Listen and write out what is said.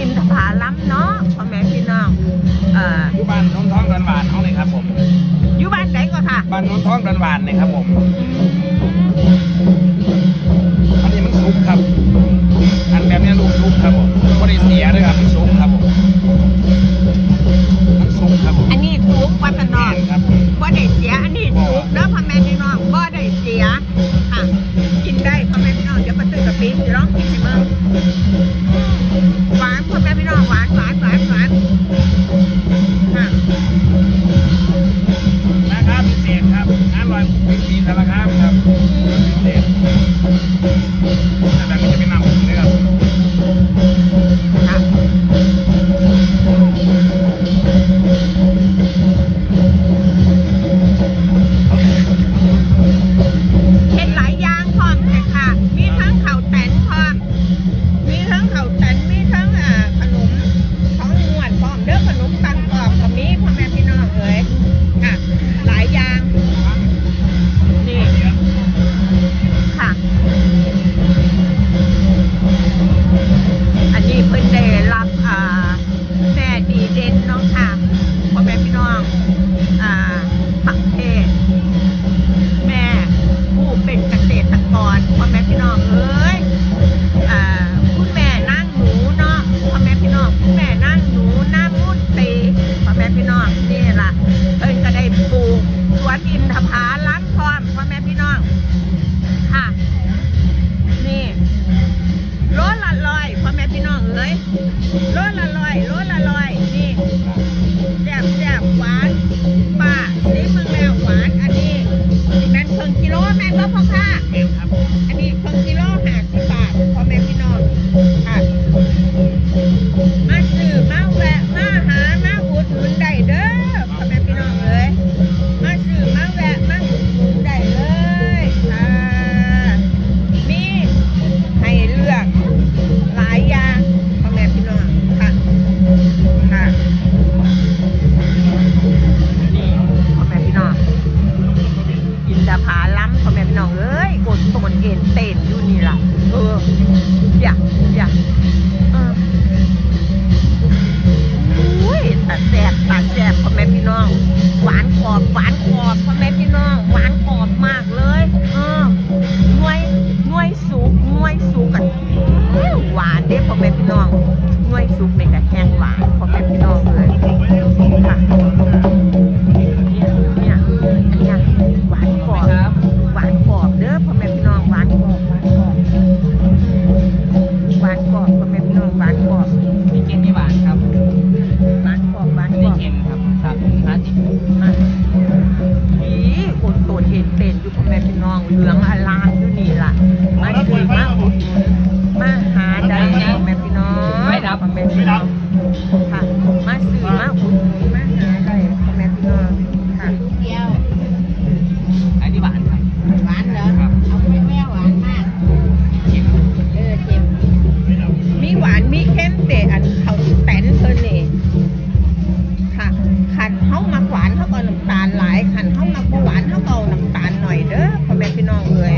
อินทผลัมเนาะพ่อแม่พี่น้องเอ่ออยู่บ้านโน้นท้องดันหวานเขาเลยครับผมอยู่บ้านไหนก็ค่ะ บ้านโน้นท้องดันหวานเลยครับผม อันนี้มันซุกครับ อันแบบนี้ลูกซุกครับผมไม่ได้เสียด้วยครับมันซุกครับผมมันซุกครับผมอันนี้สูงวัฒนอกครับบ่ได้เสียอันนี้สูงเด้อพ่อแม่พี่น้องบ่ได้เสียค่ะกินได้พ่อแม่พี่น้องเดี๋ยวมาตื้อกะปิสิร้องกิน ร้อยปีสารคามครับ องเอ้ยโละลอยร้อ ผาลัมพ่อแม่พี่น้องเอ้ยกดตนเอ็นเต้นอยู่นี่ล่ะเอออย่าอย่าเอออุ้ยตัดแสบตัดแสบพ่อแม่พี่น้อง หวานกรอบหวานกรอบพ่อแม่พี่น้อง หวานกรอบมากเลยเออหน่วยหน่วยสุกหน่วยสุกกันหวานเด้พ่อแม่พี่น้องหน่วยสุกนี่ก็แห้งหวานพ่อแม่พี่น้องเลยค่ะ แม่พี่น้องเหลืองอลามอยู่นี่ล่ะมาซื้อมาอุดหนุนมาหาได้พ่อแม่พี่น้องพ่อแม่พี่น้องค่ะมาซื้อมาอุดหนุนมา ก็น้ำตาลหลายขันเฮามากหวานเฮาก็เอาน้ำตาลหน่อยเด้อพ่อแม่พี่น้องเอ้ย